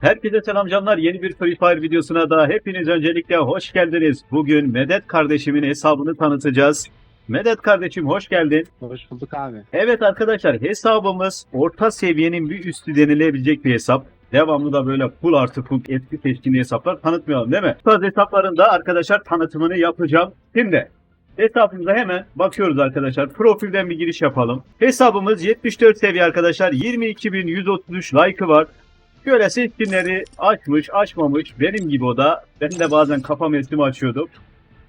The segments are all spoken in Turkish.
Herkese selam canlar. Yeni bir Free Fire videosuna da hepiniz öncelikle hoş geldiniz. Bugün Medet kardeşimin hesabını tanıtacağız. Medet kardeşim hoş geldin. Hoş bulduk abi. Evet arkadaşlar hesabımız orta seviyenin bir üstü denilebilecek bir hesap. Devamlı da böyle full artı full eski seçkini hesaplar tanıtmayalım değil mi? Tarz hesaplarında arkadaşlar tanıtımını yapacağım. Şimdi hesabımıza hemen bakıyoruz arkadaşlar. Profilden bir giriş yapalım. Hesabımız 74 seviye arkadaşlar. 22.133 like'ı var. Şöyle seçkinleri açmış açmamış benim gibi o da. Ben de bazen kafa meslimi açıyordum.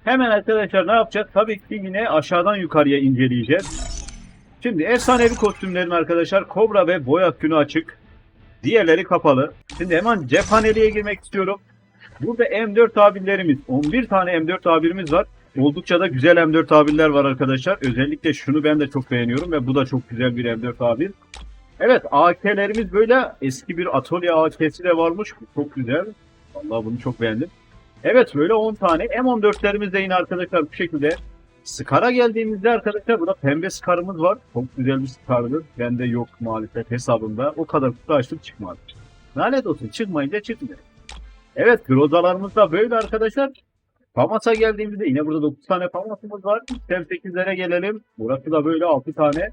Hemen arkadaşlar ne yapacağız? Tabii ki yine aşağıdan yukarıya inceleyeceğiz. Şimdi efsanevi kostümlerin arkadaşlar Kobra ve Boyak günü açık. Diğerleri kapalı. Şimdi hemen cephaneliğe girmek istiyorum. Burada M4 tabirlerimiz 11 tane M4 tabirimiz var. Oldukça da güzel M4 tabirler var arkadaşlar. Özellikle şunu ben de çok beğeniyorum ve bu da çok güzel bir M4 tabir. Evet AK'lerimiz böyle eski bir atölye AK'si de varmış. Çok güzel. Vallahi bunu çok beğendim. Evet böyle 10 tane M14'lerimiz de yine arkadaşlar bu şekilde. Scar'a geldiğimizde arkadaşlar burada pembe Scar'ımız var. Çok güzel bir Scar'dır. Bende yok maalesef hesabımda. O kadar kutu açtım çıkmadı. Lanet olsun çıkmayınca çıkmıyor. Evet grozalarımız da böyle arkadaşlar. Famas'a geldiğimizde yine burada 9 tane Famas'ımız var. Sev 8'lere gelelim. Burası da böyle 6 tane.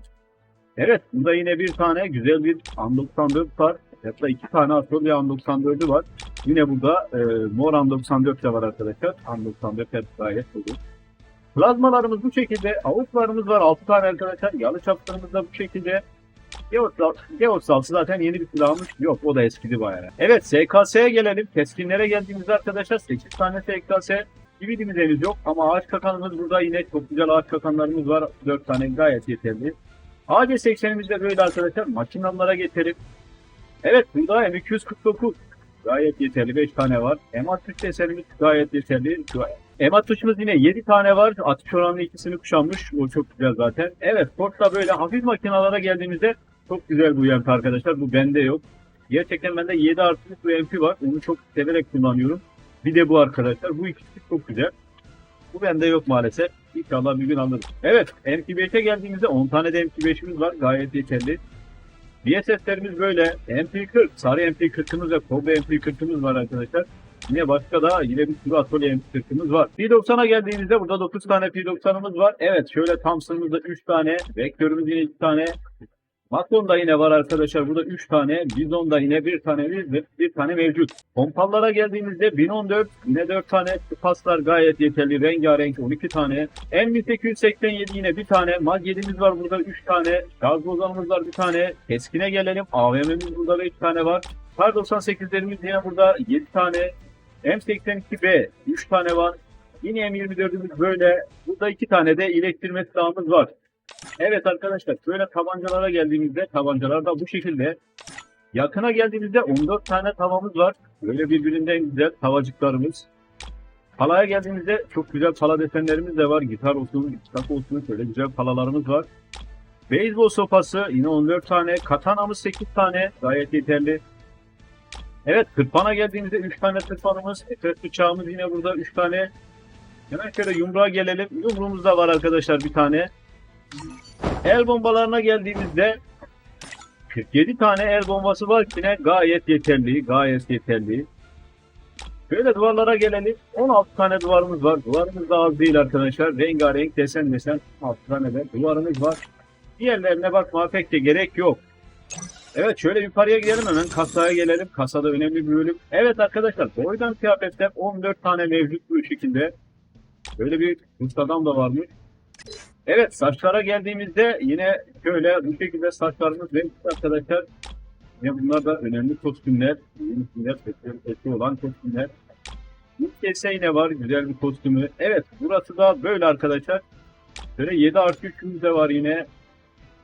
Evet burada yine bir tane güzel bir An94 var. Hatta iki tane Atölye An94'ü var. Yine burada e, Mor An94 de var arkadaşlar. An94 hep gayet olur. Plazmalarımız bu şekilde. Avuklarımız var 6 tane arkadaşlar. Yalı çaplarımız da bu şekilde. Geos altı zaten yeni bir silahmış. Yok o da eskidi bayağı. Evet SKS'ye gelelim. Keskinlere geldiğimizde arkadaşlar 8 tane SKS. Dividimiz henüz yok ama ağaç kakanımız burada yine çok güzel ağaç kakanlarımız var. 4 tane gayet yeterli. AC80'imiz de böyle arkadaşlar makinalara getirip Evet burada M249 gayet yeterli 5 tane var. M63 desenimiz gayet yeterli. M63'ümüz yine 7 tane var. Atış oranlı ikisini kuşanmış. O çok güzel zaten. Evet Ford'da böyle hafif makinalara geldiğimizde çok güzel bu UMP arkadaşlar. Bu bende yok. Gerçekten bende 7 artılık bir UMP var. Onu çok severek kullanıyorum. Bir de bu arkadaşlar. Bu ikisi çok güzel. Bu bende yok maalesef. İnşallah bir gün alırım. Evet MP5'e geldiğimizde 10 tane de MP5'imiz var. Gayet yeterli. BSS'lerimiz böyle. MP40, sarı MP40'ımız ve Kobe MP40'ımız var arkadaşlar. Yine başka da yine bir sürü atölye MP40'ımız var. P90'a geldiğimizde burada 9 tane P90'ımız var. Evet şöyle Thompson'ımızda 3 tane. Vektörümüz yine 2 tane. Macron da yine var arkadaşlar. Burada 3 tane. Bizon da yine bir tane bir, tane mevcut. Pompallara geldiğimizde 1014 yine 4 tane. Paslar gayet yeterli. Rengarenk 12 tane. M887 yine bir tane. Mag 7'miz var burada 3 tane. Gaz bozanımız var bir tane. Keskine gelelim. AVM'miz burada 5 tane var. Kar 98'lerimiz yine burada 7 tane. M82B 3 tane var. Yine M24'ümüz böyle. Burada 2 tane de iyileştirme silahımız var. Evet arkadaşlar şöyle tabancalara geldiğimizde tabancalar da bu şekilde. Yakına geldiğimizde 14 tane tavamız var. Böyle birbirinden güzel tavacıklarımız. Palaya geldiğimizde çok güzel pala desenlerimiz de var. Gitar olsun, kitap olsun şöyle güzel palalarımız var. Beyzbol sopası yine 14 tane. Katanamız 8 tane. Gayet yeterli. Evet tırpana geldiğimizde 3 tane tırpanımız. Efes bıçağımız yine burada 3 tane. Hemen şöyle yumruğa gelelim. Yumruğumuz da var arkadaşlar bir tane. El bombalarına geldiğimizde 47 tane el bombası var yine gayet yeterli, gayet yeterli. Böyle duvarlara gelelim. 16 tane duvarımız var. Duvarımız da az değil arkadaşlar. Rengarenk desen desen 6 tane de duvarımız var. Diğerlerine bakmaya pek de gerek yok. Evet şöyle yukarıya gidelim hemen kasaya gelelim. Kasada önemli bir bölüm. Evet arkadaşlar boydan kıyafetler 14 tane mevcut bu şekilde. Böyle bir Rus adam da varmış. Evet saçlara geldiğimizde yine şöyle bu şekilde saçlarımız renkli arkadaşlar. Ve bunlar da önemli kostümler. Yeni sesleri sesi olan kostümler. İlk kese yine var güzel bir kostümü. Evet burası da böyle arkadaşlar. Şöyle 7 artı 3'ümüz de var yine.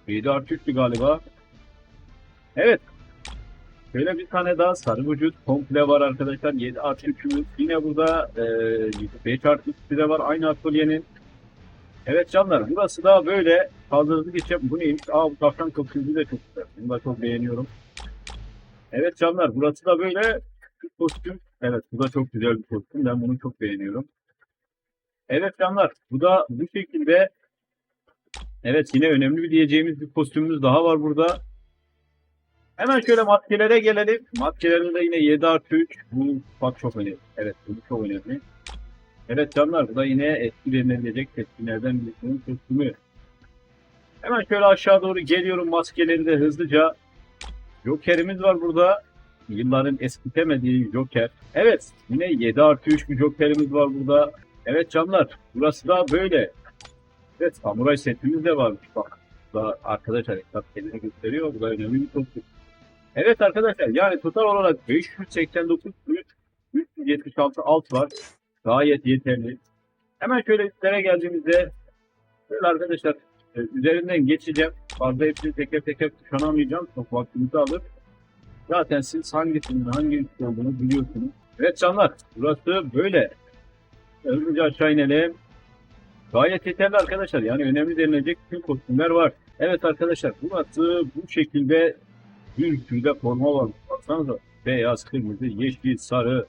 7 artı 3'tü galiba. Evet. Şöyle bir tane daha sarı vücut komple var arkadaşlar. 7 artı 3'ümüz. Yine burada e, 5 artı 3'ü de var aynı atölyenin. Evet canlar burası da böyle hazırlık geçeceğim. Bu neymiş? Aa bu tavşan kapıyı de çok güzel. Bunu da çok beğeniyorum. Evet canlar burası da böyle kostüm. Evet bu da çok güzel bir kostüm. Ben bunu çok beğeniyorum. Evet canlar bu da bu şekilde Evet yine önemli bir diyeceğimiz bir kostümümüz daha var burada. Hemen şöyle maskelere gelelim. Maskelerinde yine 7 artı 3. Bu bak çok önemli. Evet bu çok önemli. Evet canlar bu da yine eski denilecek tepkilerden birisinin kostümü. Hemen şöyle aşağı doğru geliyorum maskeleri de hızlıca. Joker'imiz var burada. Yılların eskitemediği Joker. Evet yine 7 artı 3 bir Joker'imiz var burada. Evet canlar burası da böyle. Evet samuray setimiz de varmış bak. Da arkadaşlar kitap kendini gösteriyor. Bu da önemli bir kostüm. Evet arkadaşlar yani total olarak 589 376 alt var. Gayet yeterli. Hemen şöyle üstlere geldiğimizde şöyle arkadaşlar e, üzerinden geçeceğim. Fazla hepsini teker teker kuşanamayacağım. Çok vaktimizi alır. Zaten siz hangisinin hangi üstü olduğunu biliyorsunuz. Evet canlar burası böyle. Hızlıca aşağı inelim. Gayet yeterli arkadaşlar. Yani önemli denilecek tüm kostümler var. Evet arkadaşlar burası bu şekilde bir sürü forma var. Baksanıza beyaz, kırmızı, yeşil, sarı.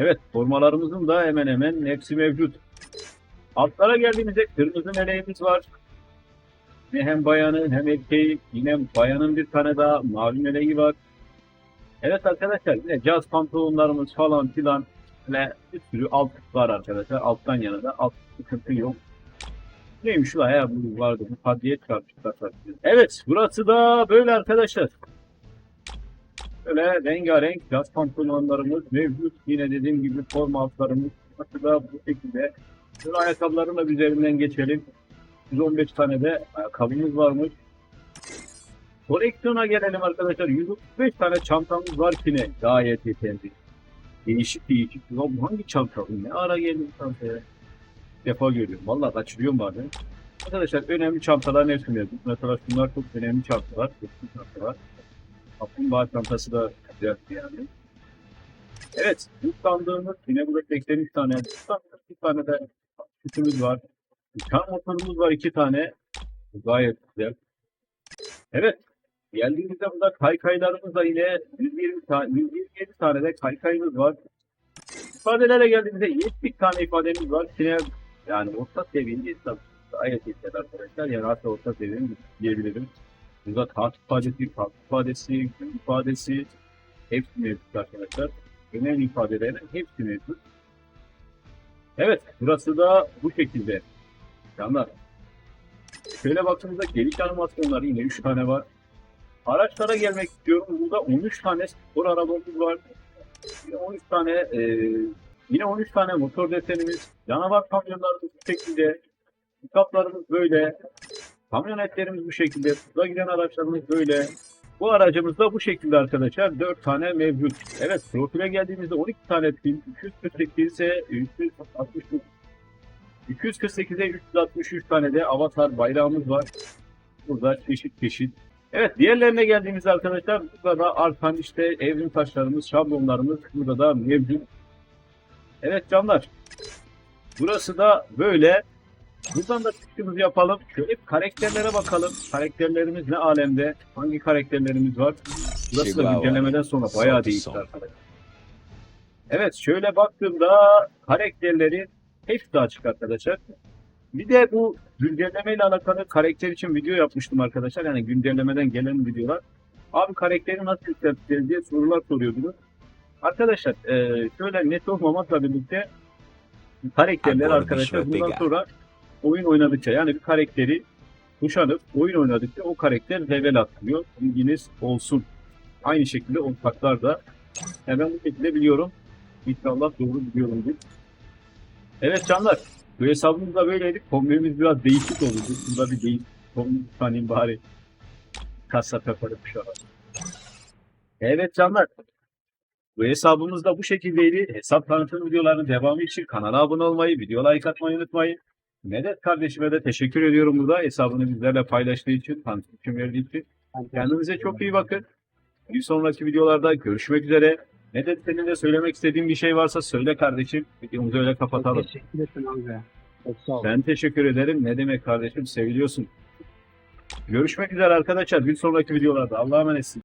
Evet formalarımızın da hemen hemen hepsi mevcut. Altlara geldiğimizde kırmızı meleğimiz var. Yine hem bayanın hem erkeği. Yine bayanın bir tane daha mavi meleği var. Evet arkadaşlar yine caz pantolonlarımız falan filan. Ve bir sürü alt var arkadaşlar. Alttan yana da alt sıkıntı yok. Neymiş la ya bu vardı. Bu hadiye çarpışlar. Evet burası da böyle arkadaşlar. Böyle rengarenk caz pantolonlarımız mevcut. Yine dediğim gibi forma altlarımız. Da bu şekilde. Şöyle ayakkabıların da üzerinden geçelim. 115 tane de ayakkabımız varmış. Koleksiyona gelelim arkadaşlar. 135 tane çantamız var ki? Gayet yeterli. Değişik değişik. Ya hangi çanta? Ne ara geldi bu çantaya? Defa görüyorum. Vallahi kaçırıyorum bazen. Arkadaşlar önemli çantaların hepsi mevcut. Mesela şunlar çok önemli çantalar. Eski çantalar. Kaplumbağa çantası da güzel yani. Evet. Bu sandığımız yine burada 83 tane. Sandığımız bir tane de sütümüz var. Uçan motorumuz var iki tane. Gayet güzel. Evet. Geldiğimizde burada kaykaylarımız da yine 120 tane, 127 tane de kaykayımız var. İfadelere geldiğimizde 70 tane ifademiz var. Yine yani orta seviyeli gayet yeterli arkadaşlar. Yani hatta orta seviyeli diyebilirim. Burada kart ifadesi, kart ifadesi, gün ifadesi hepsi mevcut arkadaşlar. Önemli ifadelerin hepsi mevcut. Evet, burası da bu şekilde. Canlar. Şöyle baktığımızda geliş animasyonları yine 3 tane var. Araçlara gelmek istiyorum. Burada 13 tane spor arabamız var. Yine 13 tane e, yine 13 tane motor desenimiz. Canavar kamyonlarımız bu şekilde. Pikaplarımız böyle. Kamyonetlerimiz bu şekilde. Suda giden araçlarımız böyle. Bu aracımız da bu şekilde arkadaşlar. 4 tane mevcut. Evet profile geldiğimizde 12 tane pil. 248 ise 360 248'e 363 tane de avatar bayrağımız var. Burada çeşit çeşit. Evet diğerlerine geldiğimizde arkadaşlar burada da artan işte evrim taşlarımız, şablonlarımız burada da mevcut. Evet canlar. Burası da böyle. Buradan da çıktığımızı yapalım. Şöyle karakterlere bakalım. Karakterlerimiz ne alemde? Hangi karakterlerimiz var? Burası da güncellemeden sonra bayağı değişti arkadaşlar. Evet şöyle baktığımda karakterleri hepsi de açık arkadaşlar. Bir de bu güncelleme ile alakalı karakter için video yapmıştım arkadaşlar. Yani güncellemeden gelen videolar. Abi karakteri nasıl yükselteceğiz diye sorular soruyordunuz. Arkadaşlar e, şöyle net olmamakla birlikte karakterler arkadaşlar bundan sonra oyun oynadıkça yani bir karakteri kuşanıp oyun oynadıkça o karakter level atlıyor. Bilginiz olsun. Aynı şekilde ortaklar da hemen bu şekilde biliyorum. İnşallah doğru biliyorumdur. Evet canlar. Bu hesabımız da böyleydi. Kombinimiz biraz değişik oldu. Bunda bir değişik kombin tanıyayım bari. Kasa kaparı kuşağı. Evet canlar. Bu hesabımız da bu şekildeydi. Hesap tanıtım videolarının devamı için kanala abone olmayı, video like atmayı unutmayın. Medet kardeşime de teşekkür ediyorum burada. Hesabını bizlerle paylaştığı için, tanıtım verdiği için. Kendinize çok iyi bakın. Bir sonraki videolarda görüşmek üzere. Medet senin de söylemek istediğin bir şey varsa söyle kardeşim. Videomuzu öyle kapatalım. Teşekkür ederim abi. Çok sağ ol. Ben teşekkür ederim. Ne demek kardeşim seviliyorsun. Görüşmek üzere arkadaşlar. Bir sonraki videolarda. Allah'a emanetsin.